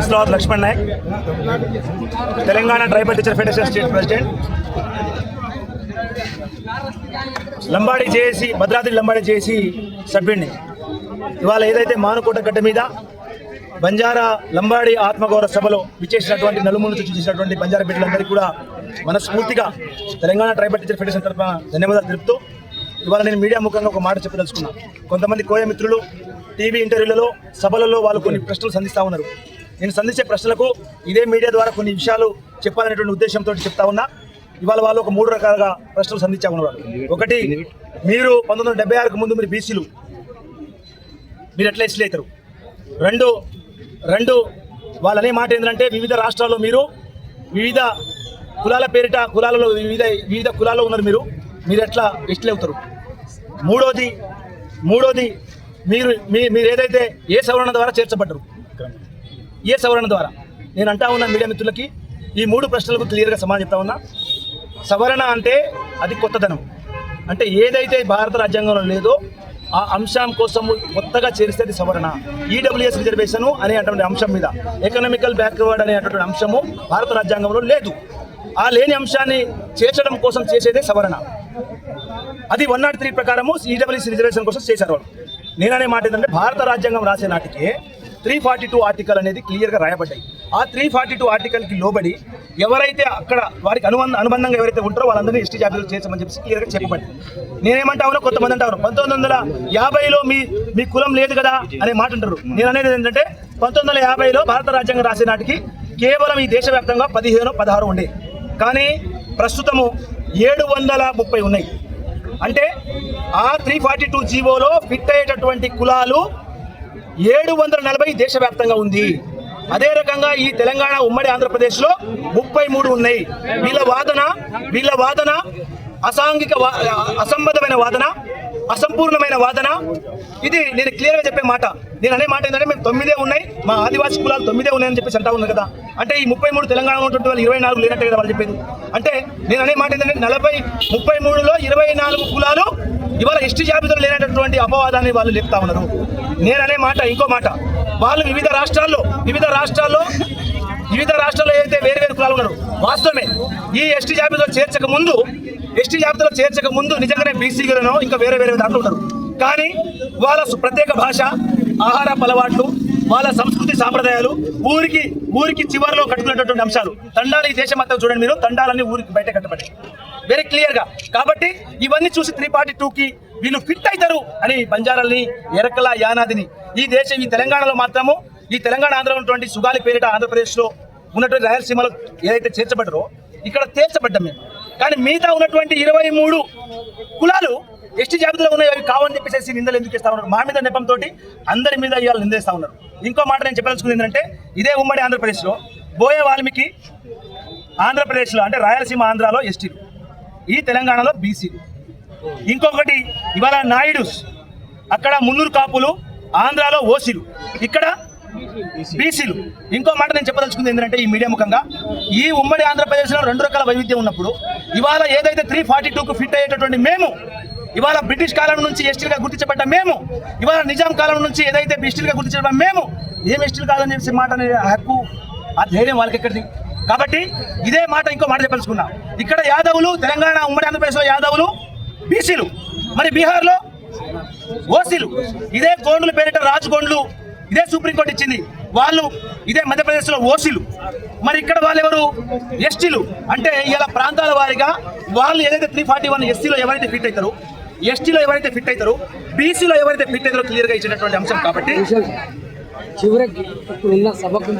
Islavath Laxman Nayak. Telangana tribal teacher federation state president. Lambadi చేసి భద్రాద్రి లంబాడి చేసి సభ్యుడిని. ఇవాళ ఏదైతే మానుకోట గడ్డ మీద బంజారా లంబాడి ఆత్మగౌరవ సభలో విచ్చేసినటువంటి నలుమూల నుంచి చేసినటువంటి బంజారా బిడ్డలందరికీ కూడా మనస్ఫూర్తిగా తెలంగాణ ట్రైబల్ టీచర్ ఫెడరేషన్ తరఫున ధన్యవాదాలు తెలుపుతూ ఇవాళ నేను మీడియా ముఖంగా ఒక మాట చెప్పదలుచుకున్నాను కొంతమంది కోయ మిత్రులు టీవీ ఇంటర్వ్యూలలో సభలలో వాళ్ళు కొన్ని ప్రశ్నలు సంధిస్తూ ఉన్నారు. నేను సంధించే ప్రశ్నలకు ఇదే మీడియా ద్వారా కొన్ని విషయాలు చెప్పాలనేటువంటి ఉద్దేశంతో చెప్తా ఉన్నా. ఇవాళ వాళ్ళు ఒక మూడు రకాలుగా ప్రశ్నలు సంధించా ఉన్నారు ఒకటి మీరు పంతొమ్మిది వందల డెబ్బై ఆరుకు ముందు మీరు బీసీలు. మీరు ఎట్లా ఎస్సీలు అవుతారు? రెండు రెండు వాళ్ళు అనే మాట ఏంటంటే వివిధ రాష్ట్రాల్లో మీరు వివిధ కులాల పేరిట కులాలలో వివిధ వివిధ కులాల్లో ఉన్నారు మీరు. మీరు ఎట్లా ఎస్టీలు అవుతారు? మూడోది మూడోది మీరు మీ మీరు ఏదైతే ఏ సవరణ ద్వారా చేర్చబడ్డరు? ఏ సవరణ ద్వారా? నేను అంటా ఉన్న మీడియా మిత్రులకి ఈ మూడు ప్రశ్నలకు క్లియర్గా సమాధానం చెప్తా ఉన్నా. సవరణ అంటే అది కొత్తదనం. అంటే ఏదైతే భారత రాజ్యాంగంలో లేదో ఆ అంశం కోసం కొత్తగా చేరిస్తే అది సవరణ. ఈడబ్ల్యూఎస్ రిజర్వేషన్ అనే అటువంటి అంశం మీద ఎకనామికల్ బ్యాక్వర్డ్ అనేటువంటి అంశము భారత రాజ్యాంగంలో లేదు. ఆ లేని అంశాన్ని చేర్చడం కోసం చేసేదే సవరణ. అది వన్ నాట్ త్రీ ప్రకారము ఈడబ్ల్యూఎస్ రిజర్వేషన్ కోసం చేశారు వాళ్ళు. నేననే మాట ఏంటంటే భారత రాజ్యాంగం రాసే నాటికే త్రీ ఫార్టీ టూ ఆర్టికల్ అనేది క్లియర్గా రాయబడ్డాయి. ఆ త్రీ ఫార్టీ టూ ఆర్టికల్కి లోబడి ఎవరైతే అక్కడ వారికి అనుబంధ అనుబంధంగా ఎవరైతే ఉంటారో వాళ్ళందరినీ ఎస్టీ జాబితా చేసామని చెప్పి క్లియర్గా చెప్పబడింది నేనేమంటావునో కొంతమంది అంటారు పంతొమ్మిది వందల యాభైలో మీ మీ కులం లేదు కదా అనే మాట అంటారు. నేను అనేది ఏంటంటే పంతొమ్మిది వందల యాభైలో భారత రాజ్యాంగం రాసే నాటికి కేవలం ఈ దేశవ్యాప్తంగా పదిహేను పదహారు ఉండే. కానీ ప్రస్తుతము ఏడు వందల ముప్పై ఉన్నాయి. అంటే ఆ త్రీ ఫార్టీ టూ జీవోలో ఫిట్ అయ్యేటటువంటి కులాలు ఏడు వందల నలభై దేశవ్యాప్తంగా ఉంది. అదే రకంగా ఈ తెలంగాణ ఉమ్మడి ఆంధ్రప్రదేశ్లో ముప్పై మూడు ఉన్నాయి. వీళ్ళ వాదన వీళ్ళ వాదన అసాంఘిక వా- అసంబద్ధమైన వాదన అసంపూర్ణమైన వాదన. ఇది నేను క్లియర్గా చెప్పే మాట. నేను అనే మాట ఏంటంటే మేము తొమ్మిదే ఉన్నాయి. మా ఆదివాసీ కులాలు తొమ్మిదే ఉన్నాయని చెప్పేసి అంటా ఉన్నారు కదా. అంటే ఈ ముప్పై మూడు తెలంగాణలో ఉన్నటువంటి వాళ్ళు ఇరవై నాలుగు లేనట్టే కదా వాళ్ళు చెప్పేది. అంటే నేను అనే మాట ఏంటంటే నలభై ముప్పై మూడులో ఇరవై నాలుగు కులాలు ఇవాళ హిస్టరీ జాబితాలో లేనటువంటి అపవాదాన్ని వాళ్ళు లేపుతా ఉన్నారు. నేననే మాట ఇంకో మాట. వాళ్ళు వివిధ రాష్ట్రాల్లో వివిధ రాష్ట్రాల్లో వివిధ రాష్ట్రాల్లో ఏదైతే వేరు వేరు కులాలు ఉన్నారు వాస్తవమే. ఈ ఎస్టీ జాబితాలో చేర్చక ముందు ఎస్టీ జాబితాలో చేర్చక ముందు నిజంగానే బీసీలను ఇంకా వేరే వేరే దాంట్లో ఉంటారు కానీ వాళ్ళ సు- ప్రత్యేక భాష ఆహార అలవాట్లు వాళ్ళ సంస్కృతి సాంప్రదాయాలు ఊరికి ఊరికి చివరిలో కట్టుకునేటటువంటి అంశాలు. తండాలు ఈ దేశం అంతా చూడండి మీరు తండాలన్నీ ఊరికి బయట కట్టబడి వెరీ క్లియర్గా. కాబట్టి ఇవన్నీ చూసి త్రీ ఫార్టీ టూకి వీళ్ళు ఫిట్ అవుతారు అని బంజారాల్ని ఎరకల యానాదిని. ఈ దేశం ఈ తెలంగాణలో మాత్రము ఈ తెలంగాణ ఆంధ్రలో ఉన్నటువంటి సుగాలి పేరిట ఆంధ్రప్రదేశ్లో ఉన్నటువంటి రాయలసీమలో ఏదైతే చేర్చబడ్డారో ఇక్కడ తీర్చబడ్డాం మేము. కానీ మిగతా ఉన్నటువంటి ఇరవై మూడు కులాలు ఎస్టీ జాబితాలో ఉన్నాయి అవి కావని చెప్పేసి నిందలు ఎందుకు ఇస్తా ఉన్నారు? మా మీద నెపంతో అందరి మీద ఇవాళ నిందేస్తా ఉన్నారు. ఇంకో మాట నేను చెప్పదలుచుకుంది ఏంటంటే ఇదే ఉమ్మడి ఆంధ్రప్రదేశ్లో బోయే వాల్మీకి ఆంధ్రప్రదేశ్లో అంటే రాయలసీమ ఆంధ్రాలో ఎస్టీలు. ఈ తెలంగాణలో బీసీలు ఇంకొకటి ఇవాళ నాయుడుస్ అక్కడ మున్నూరు కాపులు ఆంధ్రాలో ఓసీలు. ఇక్కడ బీసీలు ఇంకో మాట నేను చెప్పదలుచుకుంది ఏంటంటే ఈ మీడియా ముఖంగా ఈ ఉమ్మడి ఆంధ్రప్రదేశ్లో రెండు రకాల వైవిధ్యం ఉన్నప్పుడు ఇవాళ ఏదైతే త్రీ ఫార్టీ టూకు ఫిట్ అయ్యేటటువంటి మేము ఇవాళ బ్రిటిష్ కాలం నుంచి ఎస్టీలుగా గుర్తించబడ్డ మేము ఇవాళ నిజాం కాలం నుంచి ఏదైతే ఎస్టీలుగా గుర్తించబడ్డ మేము ఏం ఎస్టీలు కాదని చెప్పి మాట అనే హక్కు ఆ ధైర్యం వాళ్ళకి ఎక్కడిది కాబట్టి ఇదే మాట ఇంకో మాట చెప్పదలుచుకున్నా. ఇక్కడ యాదవులు తెలంగాణ ఉమ్మడి ఆంధ్రప్రదేశ్లో యాదవులు బీసీలు. మరి బీహార్లో ఓసీలు. ఇదే గోండ్లు పేరిట రాజగోండ్లు ఇదే సుప్రీంకోర్టు ఇచ్చింది. వాళ్ళు ఇదే మధ్యప్రదేశ్లో ఓసీలు. మరి ఇక్కడ వాళ్ళు ఎవరు ఎస్టీలు. అంటే ఇలా ప్రాంతాల వారీగా వాళ్ళు ఏదైతే త్రీ ఫార్టీ వన్ ఎస్సీలో ఎవరైతే ఫిట్ అవుతారో ఎస్టీలో ఎవరైతే ఫిట్ అవుతారో బీసీలో ఎవరైతే ఫిట్ అవుతారో క్లియర్గా ఇచ్చినటువంటి అంశం కాబట్టి చివరికి సభకు